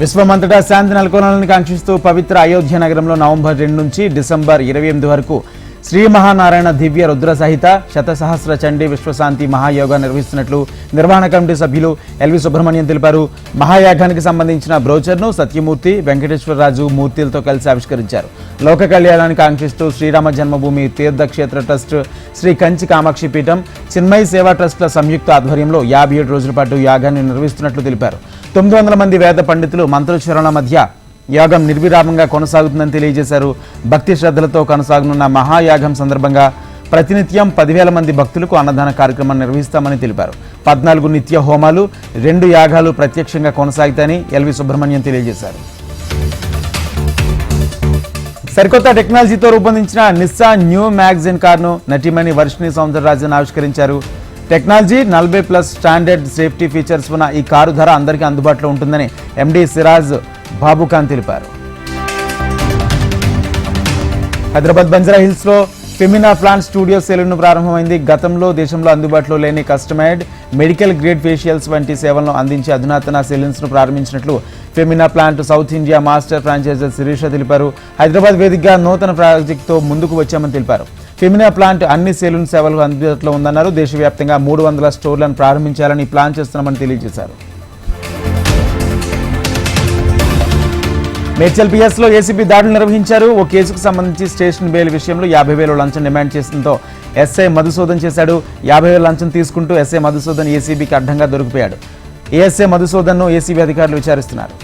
విశ్వమంతటా శాంతి నెలకొనాలని కాంక్షిస్తూ పవిత్ర అయోధ్య నగరంలో నవంబర్ రెండు నుంచి డిసెంబర్ ఇరవై ఎనిమిది వరకు శ్రీ మహానారాయణ దివ్య రుద్ర సహిత శతసహస్ర చండీ విశ్వశాంతి మహాయోగా నిర్వహిస్తున్నట్లు నిర్వహణ కమిటీ సభ్యులు ఎల్వి సుబ్రహ్మణ్యం తెలిపారు. మహాయాగానికి సంబంధించిన బ్రోచర్ను సత్యమూర్తి వెంకటేశ్వరరాజు మూర్తిలతో కలిసి ఆవిష్కరించారు. లోక కళ్యాణానికి ఆంక్షిస్తూ శ్రీరామ జన్మభూమి తీర్థక్షేత్ర ట్రస్ట్ శ్రీ కంచి కామాక్షి పీఠం చిన్మయ సేవా ట్రస్టుల సంయుక్త ఆధ్వర్యంలో యాభై ఏడు రోజుల పాటు యాగాన్ని నిర్వహిస్తున్నట్లు తెలిపారు. తొమ్మిది వందల మంది వేద పండితులు మంత్రోచ్చరణల మధ్య యాగం నిర్విరామంగా కొనసాగుతుందని తెలియజేశారు. భక్తి శ్రద్ధలతో కొనసాగనున్న మహాయాగం సందర్భంగా ప్రతినిత్యం పదివేల మంది భక్తులకు అన్నదాన కార్యక్రమం నిర్వహిస్తామని తెలిపారు. పద్నాలుగు నిత్య హోమాలు రెండు యాగాలు ప్రత్యక్షంగా కొనసాగుతాయని ఎల్వి సుబ్రహ్మణ్యం తెలియజేశారు. సరికొత్త టెక్నాలజీతో రూపొందించిన నిస్సా న్యూ మ్యాగజైన్ కార్ను నటిమణి వర్షిణి సౌందరరాజన్ ఆవిష్కరించారు. టెక్నాలజీ నలభై ప్లస్ స్టాండర్డ్ సేఫ్టీ ఫీచర్స్ ఉన్న ఈ కారు ధర అందరికీ అందుబాటులో ఉంటుందని ఎండి సిరాజ్ బాబుఖాన్ తెలిపారు. హైదరాబాద్ బంజరా హిల్స్లో ఫెమినా ప్లాంట్ స్టూడియో సెలూన్ ప్రారంభమైంది. గతంలో దేశంలో అందుబాటులో లేని కస్టమైడ్ మెడికల్ గ్రేడ్ ఫేషియల్స్ వంటి సేవలను అందించే అధునాతన సెలూన్స్ను ప్రారంభించినట్లు Femina plant South India master franchiser Shirisha తెలిపారు. హైదరాబాద్ వేదికగా నూతన ప్రాజెక్టుతో ముందుకు వచ్చామని తెలిపారు. ఫెమినా ప్లాంట్ అన్ని సెలూన్ సేవలకు అందుబాటులో ఉందన్నారు. దేశవ్యాప్తంగా మూడు వందల స్టోర్లను ప్రారంభించాలని ప్లాన్ చేస్తున్నామని తెలియజేశారు. మేడ్చల్ పిఎస్లో ఏసీబీ దాడులు నిర్వహించారు. ఓ కేసుకు సంబంధించి స్టేషన్ బెయిల్ విషయంలో యాభై వేల లంచం డిమాండ్ చేసడంతో ఎస్ఐ మధుసూదన్ చేశాడు. యాభై వేల లంచం తీసుకుంటూ ఎస్ఐ మధుసూదన్ ఏసీబీకి అడ్డంగా దొరికిపోయాడు. ఏఎస్ఐ మధుసూదన్ను ఏసీబీ అధికారులు విచారిస్తున్నారు.